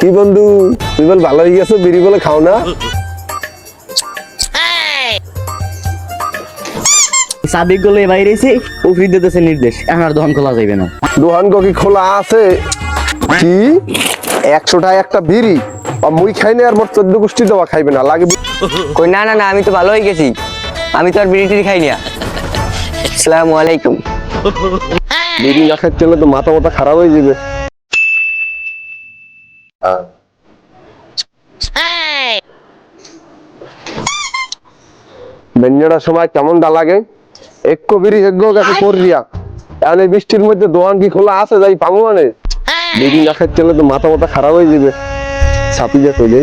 কি বন্ধু? তুই বল ভালো হয়ে গেছো? বিড়ি বলে খাও না। সাদিকগুলো বাইরে এসে উফরি দিতেছে নির্দেশ। এখন আর দহন খোলা যাইবে না। দোহান কি খোলা আছে? কি? একশো টাকা একটা বিড়ি? আর মুই খাইনি আর মোট চোদ্দ গোষ্ঠী দেওয়া খাইবে না লাগে কই না না না আমি তো ভালো হয়ে গেছি। আমি তো আর বিড়ি টিড়ি খাই না। আসসালামু আলাইকুম। বিড়ি না খাইতে হলে তো মাথা মাথা খারাপ হয়ে যাবে। বেঞ্জনার সময় কেমনটা লাগে? একটু বিড়ি এক কাছে করিয়া এখন এই বৃষ্টির মধ্যে দোকান কি খোলা আছে যাই পাবো মানে? না তো মাথা মাথা খারাপ হয়ে যাবে। ছাপি যা কইলে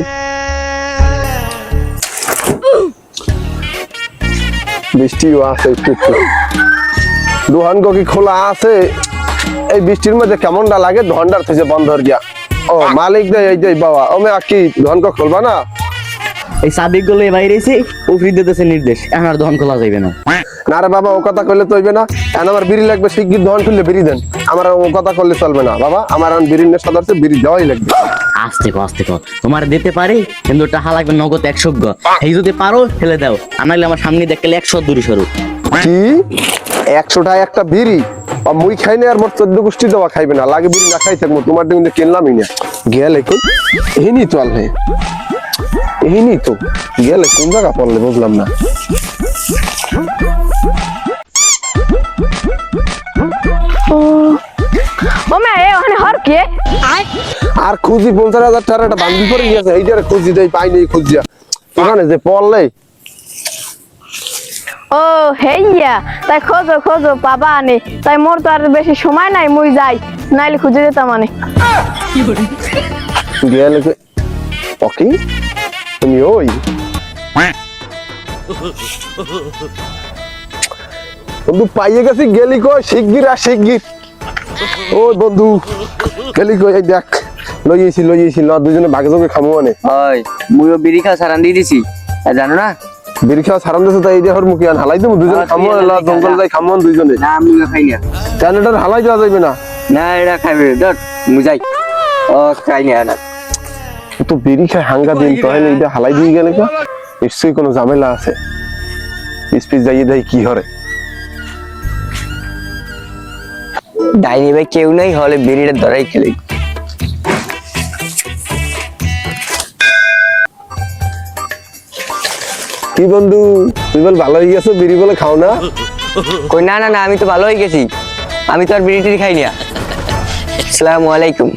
বৃষ্টিও আছে একটু একটু। দোকান কি খোলা আছে? এই বৃষ্টির মধ্যে কেমনটা লাগে? ধন্ডার থেকে বন্ধ হয়ে গিয়া। ও মালিক দে এই যে বাবা। ও মে কি ধন খুলবা না? এই সাদিকগুলো বাইরে এসে উফরি দিতেছে নির্দেশ। এখন আর দহন খোলা যাইবে না। না রে বাবা ও কথা কইলে তো হইবে না। এখন আমার বিড়ি লাগবে শিগগির দহন খুললে বিড়ি দেন। আমার ও কথা করলে চলবে না। বাবা আমার এখন বিড়ির নেশা ধরছে বিড়ি দেওয়াই লাগবে। আস্তে কো আস্তে কো তোমার দিতে পারি কিন্তু টাকা লাগবে নগদ একশো গ এই যদি পারো ফেলে দাও। আনাইলে আমার সামনে দেখলে একশো দূরে সরু কি? একশো টাকা একটা বিড়ি? আর মুই খাইনি আর মোট চোদ্দ গোষ্ঠী দেওয়া খাইবে না। লাগে বিড়ি না খাই থাকব তোমার কিন্তু কিনলামই না। গেলে কই এহিনি তো আলহে। এহিনি তো। গেলে কোন জায়গা পড়লে বুঝলাম না। আর খুঁজি পঞ্চাশ হাজার টাকা একটা বান্দি করে গিয়েছে এইটারে খুঁজি দেই পাইনি খুঁজিয়া। ওখানে যে পড়লে ও হেইয়া তাই খোঁজো খোঁজো পাবা আনে। তাই মোর তো আর বেশি সময় নাই মুই যাই। নাইলে খুঁজে যেতাম মানে গেলে ওকে তুমি ওই? বন্ধু পাইয়ে গেছি গেলি কই? শিগগির আর শিগগির। ও বন্ধু গেলি কই? এই দেখ লইয়েছি লইয়েছি ন দুজনে ভাগে যোগে খামো মানে হয় মুইও বিড়ি খাওয়া সারান দিয়ে দিছি। জানো না? বিড়ি খাওয়া সারান দিছে তাই এই দেহর মুখে আন হালাই দেবো দুজনে খামো তুই লা এনে জঙ্গল। যাই খামো দুজনে না আমিও খাই না কেন এটা হালাই দেওয়া যাবে না। না এটা খাইবে মুই যাই। ও খাই না না। তো বিড়ি খায় হাঙ্গা দিন তাহলে এটা হালাই দিয়ে গেলে কা নিশ্চয়ই কোনো ঝামেলা আছে। স্পিচ যাইয়ে দেয় কি হরে ডাইনি ভাই কেউ নাই হলে বিড়িটা ধরাই খেলে কি বন্ধু? তুই বল ভালো হয়ে গেছো? বিড়ি বলে খাও না। কই না না না আমি তো ভালো হয়ে গেছি। আমি তো আর বিড়ি টিড়ি খাই না। আসসালামু আলাইকুম।